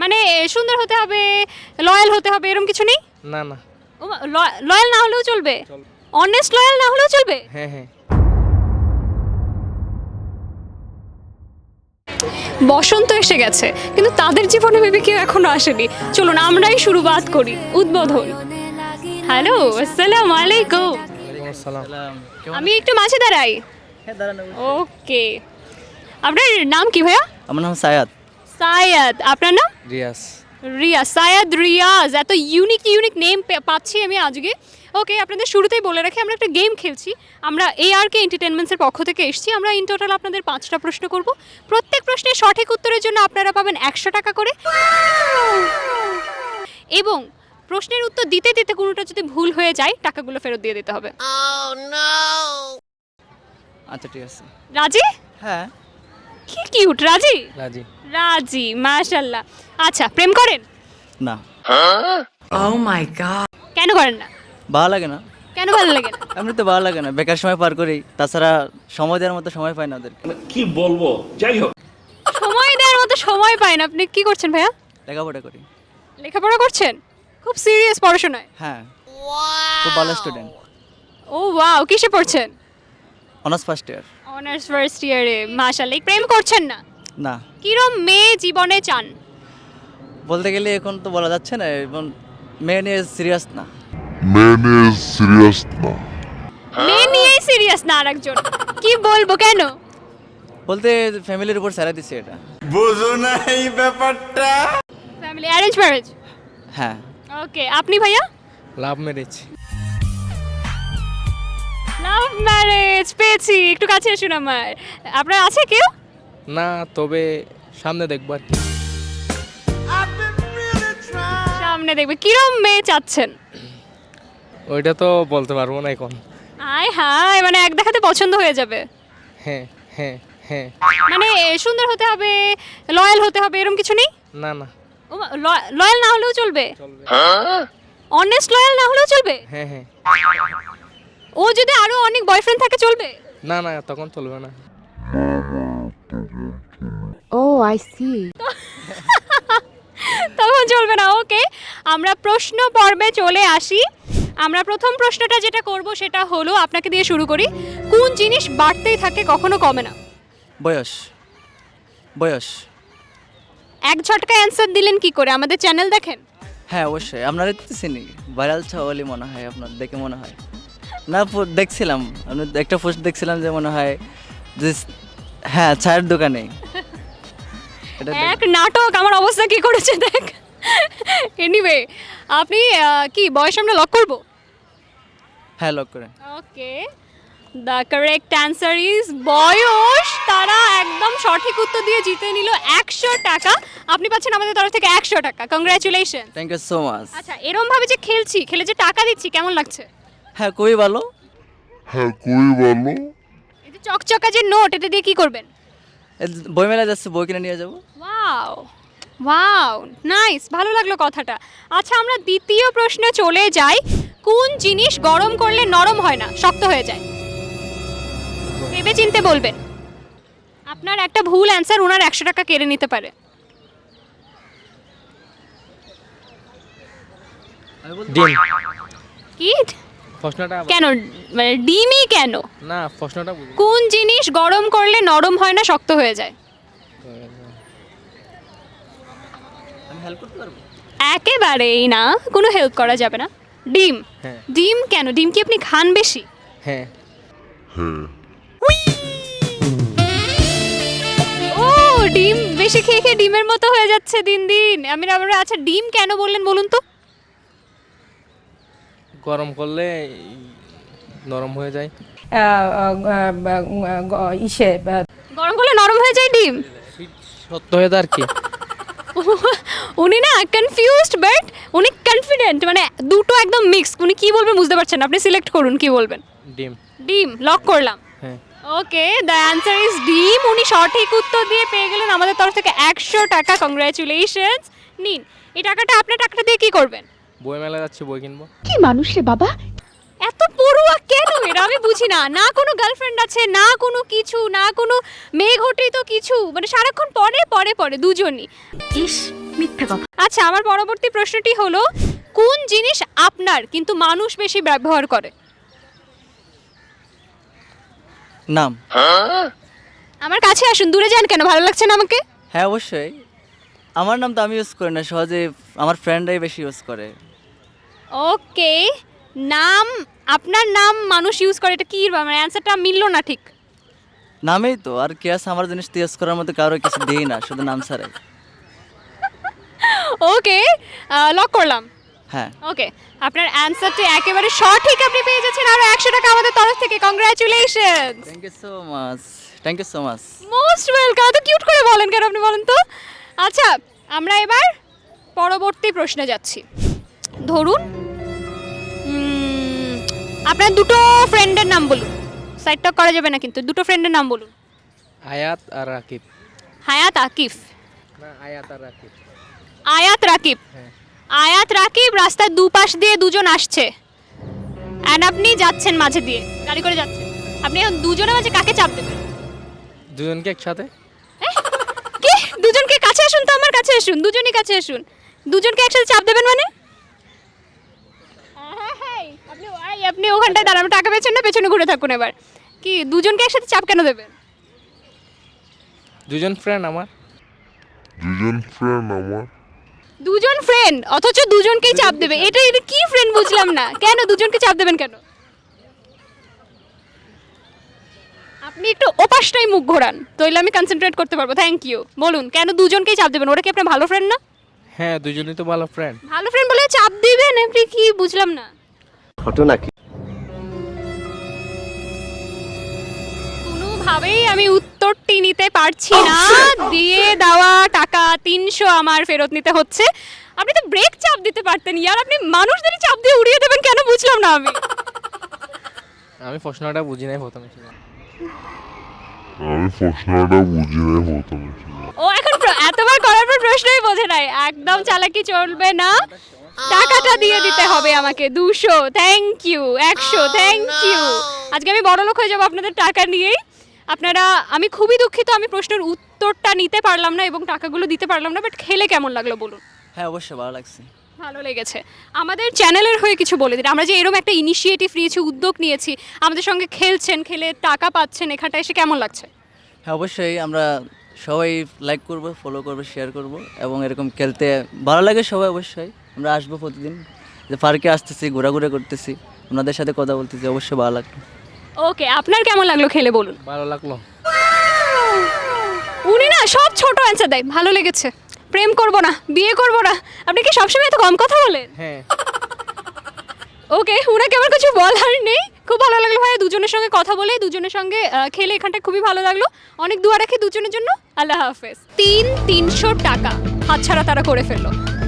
মানে সুন্দর হতে হবে লয়াল হতে হবে এরকম কিছু নেই? না না। লয়াল না হলেও চলবে। অনেস্ট লয়াল না হলেও চলবে? হ্যাঁ হ্যাঁ। বসন্ত এসে গেছে কিন্তু তাদের জীবনে মেবি কেউ এখনও আসেনি। চলুন আমরাই শুরুবাত করি উদ্বোধন। হ্যালো আসসালামু আলাইকুম। আমি একটু মাঝে দাঁড়াই। হ্যাঁ দাঁড়ানো ওকে আপনার নাম কি ভাইয়া? আমার নাম সায়াদ সায়াদ আপনার নাম? রিয়াস রিয়াজ সায়াদ রিয়াজ এত ইউনিক ইউনিক নেম পাচ্ছি আমি আজকে। ওকে আপনাদের শুরুতেই বলে রাখি আমরা একটা গেম খেলছি। আমরা এ আর কে এন্টারটেনমেন্টসের পক্ষ থেকে এসেছি। আমরা ইন টোটাল আপনাদের পাঁচটা প্রশ্ন করব। প্রত্যেক প্রশ্নের সঠিক উত্তরের জন্য আপনারা পাবেন একশো টাকা করে। এবং প্রশ্নের উত্তর দিতে দিতে কোনোটা যদি ভুল হয়ে যায় টাকাগুলো ফেরত দিয়ে দিতে হবে। আচ্ছা ঠিক আছে। রাজি? হ্যাঁ। কি কিউট রাজি? রাজি। রাজি মাশাল্লাহ আচ্ছা প্রেম করেন? না। Oh my god. কেন করেন না? ভালো লাগে না। কেন ভালো লাগে না? এমনি তো ভালো লাগে না। বেকার সময় পার করি তাছাড়া সময় দেওয়ার মতো সময় পাই না ওদের কি বলব? যাই হোক। সময় দেওয়ার মতো সময় পায় না। আপনি কি করছেন ভাইয়া? লেখাপড়া করি। লেখাপড়া করছেন? খুব সিরিয়াস পড়াশোনায়? হ্যাঁ। খুব ভালো স্টুডেন্ট ও ওয়াও কিসে পড়ছেন? Honours first year honours first ইয়ারে মাশাআল্লাহ প্রেম করছেন না? না। কিরম মেয়ে জীবনে চান? বলতে গেলে এখন তো বলা যাচ্ছে না এবং মেয়ে নিয়ে সিরিয়াস না। মেনে সিরিয়াস না। মেয়ে নিয়েই সিরিয়াস না আরেকজন। কি বলব কেন? বলতে ফ্যামিলির উপর ছেড়ে দিছে এটা। বুঝো না এই ব্যাপারটা। ফ্যামিলি অ্যারেঞ্জ ম্যারেজ হ্যাঁ। ওকে আপনি ভাইয়া? লাভ ম্যারেজ লাভ ম্যারেজ পেয়েছি। একটু কাছে আসুন আমার। আপনার আছে কেউ? না তবে সামনে দেখব আর কি। সামনে দেখবে। কিরম মেয়ে চাচ্ছেন? ওইটা তো বলতে পারব না এখন। আয় হায় মানে এক দেখাতে পছন্দ হয়ে যাবে। হ্যাঁ হ্যাঁ হ্যাঁ। মানে সুন্দর হতে হবে লয়াল হতে হবে এরকম কিছু নেই? না না। লয়াল না হলেও চলবে? চলবে। অনেস্ট লয়াল না হলেও চলবে? হ্যাঁ হ্যাঁ। ও যদি আরও অনেক বয়ফ্রেন্ড থাকে চলবে? না না তখন চলবে না। ও আই সি তখন চলবে না ওকে আমরা প্রশ্ন পর্বে চলে আসি। আমরা প্রথম প্রশ্নটা যেটা করব সেটা হলো আপনাকে দিয়ে শুরু করি। কোন জিনিস বাড়তেই থাকে কখনো কমে না? বয়স। বয়স। এক ঝটকায় অ্যান্সার দিলেন কি করে? আমাদের চ্যানেল দেখেন? হ্যাঁ অবশ্যই। আপনারা তো চিনি ভাইরাল ছাওয়ালি মনে হয় আপনার দেখে মনে হয়। না দেখছিলাম। আমি একটা পোস্ট দেখছিলাম যে মনে হয় যে হ্যাঁ চায়ের দোকানে এক নাটক আমার অবস্থা কি করেছে দেখ। এনিওয়ে আপনি কি বয়স আমরা লক করব? হ্যাঁ লক করেন okay the correct answer is বয়স। তারা একদম সঠিক উত্তর দিয়ে জিতে নিল একশো টাকা। আপনি পাচ্ছেন আমাদের তরফ থেকে একশো টাকা। Congratulation thank you so much আচ্ছা এরম ভাবে যে খেলছি খেলে যে টাকা দিচ্ছি কেমন লাগছে? হ্যাঁ খুবই ভালো হ্যাঁ খুবই ভালো এই যে চকচকা যে নোট এটা দিয়ে কি করবেন? এই বই মেলা যাচ্ছে বই কিনে নিয়ে যাব। ওয়াও ওয়াও নাইস ভালো লাগল কথাটা। আচ্ছা আমরা দ্বিতীয় প্রশ্নে চলে যাই। কোন জিনিস গরম করলে নরম হয় না শক্ত হয়ে যায়? ভেবে চিনতে বলবেন। আপনার একটা ভুল অ্যান্সার ওনার একশো টাকা কেড়ে নিতে পারে। ডিম। কি? প্রশ্নটা আবার- কেন? মানে ডিমই কেন? না প্রশ্নটা বুঝি। কোন জিনিস গরম করলে নরম হয় না শক্ত হয়ে যায়? আমি হেল্প করতে পারব? একেবারেই না কোনো হেল্প করা যাবে না। ডিম। হ্যাঁ। ডিম কেন? ডিম কি আপনি খান বেশি? হ্যাঁ। হ্যাঁ ও ডিম বেশি খেয়ে খেয়ে ডিমের মতো হয়ে যাচ্ছে দিন দিন। আমি আবার আচ্ছা ডিম কেন বললেন বলুন তো? গরম করলে নরম হয়ে যায়। ইসে গরম করলে নরম হয়ে যায় ডিম? সত্য হয়ে আর কি। উনি না কনফিউজড বাট উনি কনফিডেন্ট মানে দুটো একদম মিক্স উনি কি বলবেন বুঝতে পারছেন না। আপনি সিলেক্ট করুন কি বলবেন? ডিম। ডিম লক করলাম। হ্যাঁ। ওকে দ্য অ্যান্সার ইজ ডিম। উনি সঠিক উত্তর দিয়ে পেয়ে গেলেন আমাদের তরফ থেকে একশো টাকা। কংগ্রাচুলেশনস নিন। এই টাকাটা আপনার টাকাটা দিয়ে কি করবেন? বই মেলা যাচ্ছে বই কিনবো। কি মানুষ রে বাবা? এত পড়ুয়া কেন এরা? আমি বুঝি না। না কোনো গার্লফ্রেন্ড আছে না কোনো কিছু না কোনো মেয়ে ঘটিত কিছু। মানে সারাক্ষণ পরে পরে পরে দুজনই। ইস মিথ্যে কথা। আচ্ছা আমার পরবর্তী প্রশ্নটি হলো কোন জিনিস আপনার কিন্তু মানুষ বেশি ব্যবহার করে? নাম। আমার কাছে আসুন দূরে যান কেন? ভালো লাগছে না আমাকে? হ্যাঁ অবশ্যই। আমার নাম তো আমি ইউজ করি না সহজে আমার ফ্রেন্ডরাই বেশি ইউজ করে। ওকে নাম আপনার নাম মানুষ ইউজ করে এটা কি মানে অ্যান্সারটা মিললো না ঠিক? নামেই তো আর কি আছে আমার জিনিস ইউজ করার মতো কারও কিছু দিই না শুধু নাম ছাড়াই। ওকে লক করলাম। হ্যাঁ। ওকে আপনার অ্যান্সারটি একেবারে সঠিক আপনি পেয়ে যাচ্ছেন আরও একশো টাকা আমাদের তরফ থেকে congratulation thank you so much thank you so much most welcome তো কিউট করে বলেন কেন আপনি বলেন তো? আচ্ছা আমরা এবার পরবর্তী প্রশ্নে যাচ্ছি। ধরুন আপনার দুটো ফ্রেন্ডের নাম বলুন। সাইড টক করা যাবে না কিন্তু দুটো ফ্রেন্ডের নাম বলুন। হায়াত আর রাকিব। হায়াত আকিফ। না আয়াত আর রাকিব। আয়াত রাকিব? হ্যাঁ। আয়াত রাকিব রাস্তার দুপাশ দিয়ে দুজন আসছে। অ্যান্ড আপনি যাচ্ছেন মাঝে দিয়ে গাড়ি করে যাচ্ছেন। আপনি এখন দুজনের মাঝে কাকে চাপ দেবেন? দুজনকে একসাথে? কি? দুজনকে কাছে আসুন তো আমার কাছে আসুন দুজনই কাছে আসুন। দুজনকে একসাথে চাপ দেবেন মানে? আপনি আপনি ওখানটায় দাঁড়ান টাকা পেয়েছেন না পেছনে ঘুরে থাকুন এবার। কি দুজনকে একসাথে চাপ কেন দেবেন? দুজন ফ্রেন্ড আমার। দুজন ফ্রেন্ড আমার। দুজন ফ্রেন্ড অথচ দুজনকেই চাপ দেবে। এটা এটা কি ফ্রেন্ড বুঝলাম না। কেন দুজনকে চাপ দেবেন কেন? আপনি একটু ওপাশটাই মুখ ঘোরান তাহলে আমি কনসেন্ট্রেট করতে পারব। থ্যাংক ইউ বলুন কেন দুজনকেই চাপ দেবেন? ওরা কি আপনার ভালো ফ্রেন্ড না? হ্যাঁ দুজনই তো ভালো ফ্রেন্ড ভালো ফ্রেন্ড বলে চাপ দিবেন আপনি কি বুঝলাম না। ঘটনা কি? কোনোভাবেই আমি উত্তরটি নিতে পারছি না। দিয়ে দেওয়া টাকা তিনশো আমার ফেরত নিতে হচ্ছে। আপনি তো ব্রেক চাপ দিতে পারতেন ইয়ার আপনি মানুষদেরই চাপ দিয়ে উড়িয়ে দেবেন কেন বুঝলাম না আমি। আমি প্রশ্নটা বুঝি নাই প্রথমে ছিল আমি প্রশ্নটা বুঝি নাই প্রথমে ছিল ও এখন এতবার করার প্রশ্নই বোঝে নাই একদম চালাকি চলবে না। টাকাটা দিয়ে দিতে হবে আমাকে দুশো থ্যাংক ইউ একশো থ্যাংক ইউ আজকে আমি বড় লোক হয়ে যাব আপনাদের টাকা নিয়েই। আপনারা আমি খুবই দুঃখিত আমি প্রশ্নের উত্তরটা নিতে পারলাম না এবং টাকাগুলো দিতে পারলাম না বাট খেলে কেমন লাগল বলুন? হ্যাঁ অবশ্যই ভালো লাগছে। ভালো লেগেছে। আমাদের চ্যানেলের হয়ে কিছু বলে দিন। আমরা যে এরকম একটা ইনিশিয়েটিভ নিয়েছি উদ্যোগ নিয়েছি আমাদের সঙ্গে খেলছেন খেলে টাকা পাচ্ছেন এখানটা এসে কেমন লাগছে? হ্যাঁ অবশ্যই আমরা সবাই লাইক করব ফলো করব শেয়ার করব এবং এরকম খেলতে ভালো লাগে সবাই অবশ্যই। আমরা আসব প্রতিদিন। যে পার্কে আসতেছি ঘোরাঘুরি করতেছি ওনাদের সাথে কথা বলতেছি অবশ্যই ভালো লাগল ওকে আপনার কেমন লাগল খেলে বলুন? ভালো লাগল। উনি না সব ছোট অ্যান্সার দেয় ভালো লেগেছে। প্রেম করব না বিয়ে করব না। আপনি কি সবসময় এত কম কথা বলেন? হ্যাঁ। ওকে উনাকে আমার কিছু বলার নেই। খুব ভালো লাগল ভাইয়া দুজনের সঙ্গে কথা বলে, দুজনের সঙ্গে খেলে এখানটা খুবই ভালো লাগল। অনেক দোয়া রাখি দুজনের জন্য। আল্লাহ হাফেজ। তিন তিনশো টাকা হাতছাড়া তারা করে ফেলল।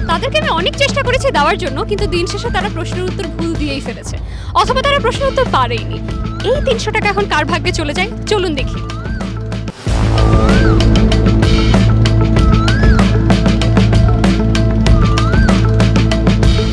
তাদেরকে আমি অনেক চেষ্টা করেছি দেওয়ার জন্য, কিন্তু দিন শেষে তারা প্রশ্নের উত্তর ভুল দিয়েই ফেলেছে। অথবা তারা প্রশ্নের উত্তর পারেইনি। এই তিনশো টাকা এখন কার ভাগ্যে চলে যায়? চলুন দেখি।